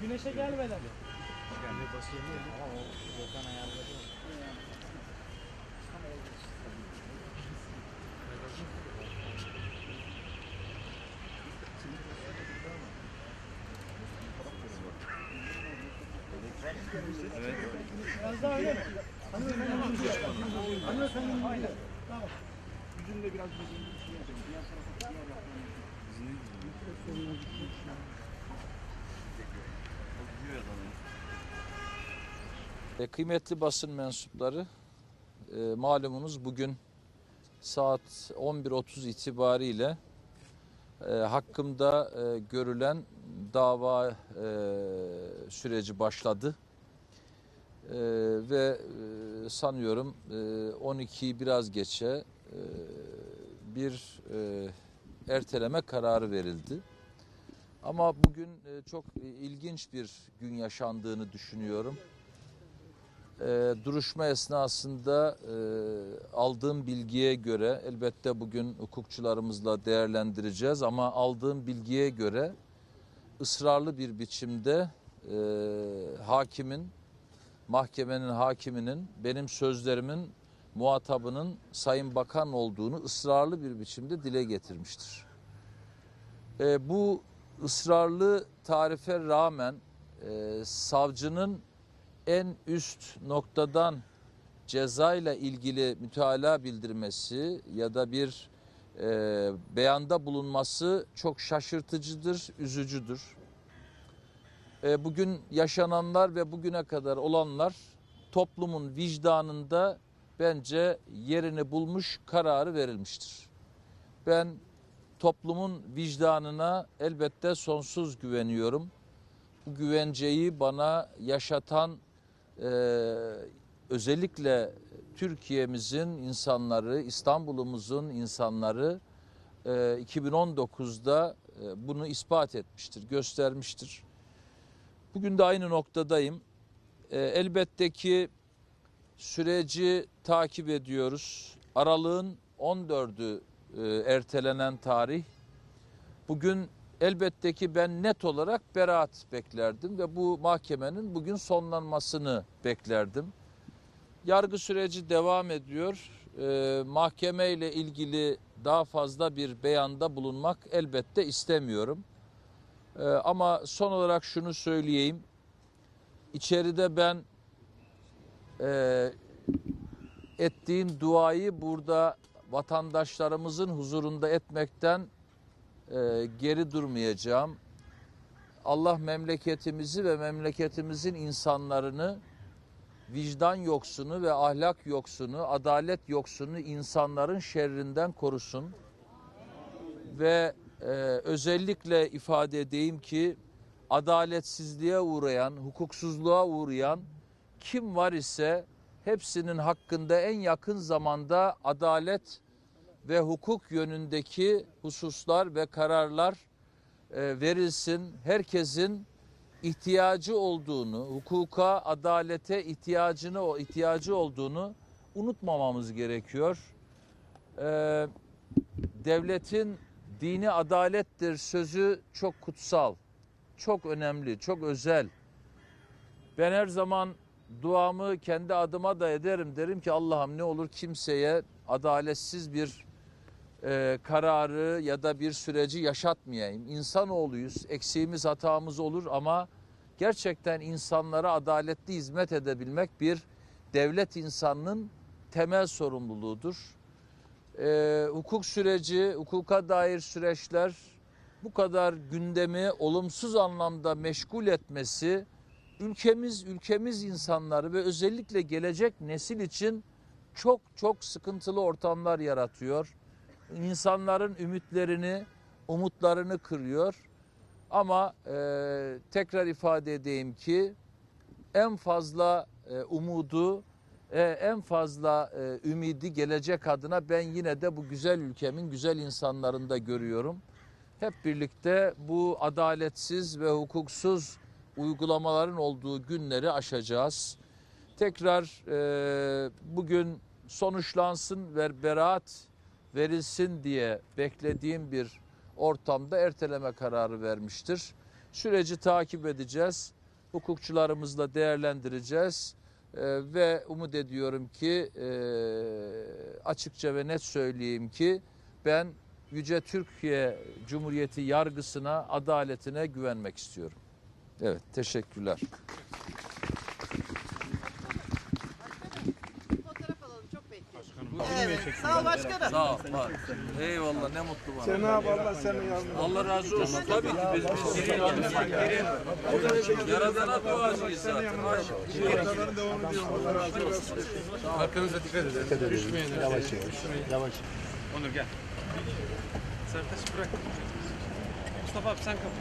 Güneşe gelmeden. Yani basıyor ama o Volkan ayarladı. Biraz daha öyle mi? Hanımefendi. Hanımefendi. Tamam. Tamam. Yüzünde biraz E, kıymetli basın mensupları, e, malumunuz bugün saat 11.30 itibariyle e, hakkımda e, görülen dava e, süreci başladı. E, ve e, sanıyorum e, 12'yi biraz geçe bir e, erteleme kararı verildi. Ama bugün e, çok ilginç bir gün yaşandığını düşünüyorum. E, duruşma esnasında e, aldığım bilgiye göre elbette bugün hukukçularımızla değerlendireceğiz ama aldığım bilgiye göre ısrarlı bir biçimde e, hakimin, mahkemenin hakiminin benim sözlerimin muhatabının Sayın Bakan olduğunu ısrarlı bir biçimde dile getirmiştir. E, bu ısrarlı tarife rağmen e, savcının en üst noktadan ceza ile ilgili mütalaa bildirmesi ya da bir e, beyanda bulunması çok şaşırtıcıdır, üzücüdür. E, bugün yaşananlar ve bugüne kadar olanlar toplumun vicdanında bence yerini bulmuş kararı verilmiştir. Ben toplumun vicdanına elbette sonsuz güveniyorum. Bu güvenceyi bana yaşatan e, özellikle Türkiye'mizin insanları, İstanbul'umuzun insanları e, 2019'da e, bunu ispat etmiştir, göstermiştir. Bugün de aynı noktadayım. E, elbette ki süreci takip ediyoruz. Aralığın 14'ü e, ertelenen tarih. Bugün elbette ki ben net olarak beraat beklerdim ve bu mahkemenin bugün sonlanmasını beklerdim. Yargı süreci devam ediyor. E, mahkeme ile ilgili daha fazla bir beyanda bulunmak elbette istemiyorum. E, ama son olarak şunu söyleyeyim. İçeride ben e, ettiğim duayı burada vatandaşlarımızın huzurunda etmekten e, geri durmayacağım. Allah memleketimizi ve memleketimizin insanlarını vicdan yoksunu ve ahlak yoksunu, adalet yoksunu insanların şerrinden korusun. Ve e, özellikle ifade edeyim ki adaletsizliğe uğrayan, hukuksuzluğa uğrayan kim var ise hepsinin hakkında en yakın zamanda adalet ve hukuk yönündeki hususlar ve kararlar e, verilsin. Herkesin ihtiyacı olduğunu, hukuka, adalete ihtiyacını ihtiyacı olduğunu unutmamamız gerekiyor. E, devletin dini adalettir sözü çok kutsal, çok önemli, çok özel. Ben her zaman duamı kendi adıma da ederim. Derim ki Allah'ım ne olur kimseye adaletsiz bir e, kararı ya da bir süreci yaşatmayayım. İnsanoğluyuz, eksiğimiz hatamız olur ama gerçekten insanlara adaletli hizmet edebilmek bir devlet insanının temel sorumluluğudur. E, hukuk süreci, hukuka dair süreçler bu kadar gündemi olumsuz anlamda meşgul etmesi ülkemiz, ülkemiz insanları ve özellikle gelecek nesil için çok çok sıkıntılı ortamlar yaratıyor. İnsanların ümitlerini, umutlarını kırıyor. Ama e, tekrar ifade edeyim ki en fazla e, umudu, e, en fazla e, ümidi gelecek adına ben yine de bu güzel ülkemin güzel insanlarında görüyorum. Hep birlikte bu adaletsiz ve hukuksuz uygulamaların olduğu günleri aşacağız. Tekrar e, bugün sonuçlansın ve beraat verilsin diye beklediğim bir ortamda erteleme kararı vermiştir. Süreci takip edeceğiz. Hukukçularımızla değerlendireceğiz. Ee, ve umut ediyorum ki e, açıkça ve net söyleyeyim ki ben Yüce Türkiye Cumhuriyeti yargısına, adaletine güvenmek istiyorum. Evet, teşekkürler. Fotoğraf alalım çok bekliyoruz. Evet. Sağ ol başkanım. Sağ ol. var. Eyvallah ne mutlu bana. Cenab-ı Allah senin yardımcın. Allah razı olsun. Tabii ki biz biz girin. Yaradana duacıyız zaten. Arkanıza dikkat edin. Dikkat edin. Düşmeyin. Yavaş yavaş. Yavaş. Onur gel. Sertaç bırak. Mustafa abi sen kap.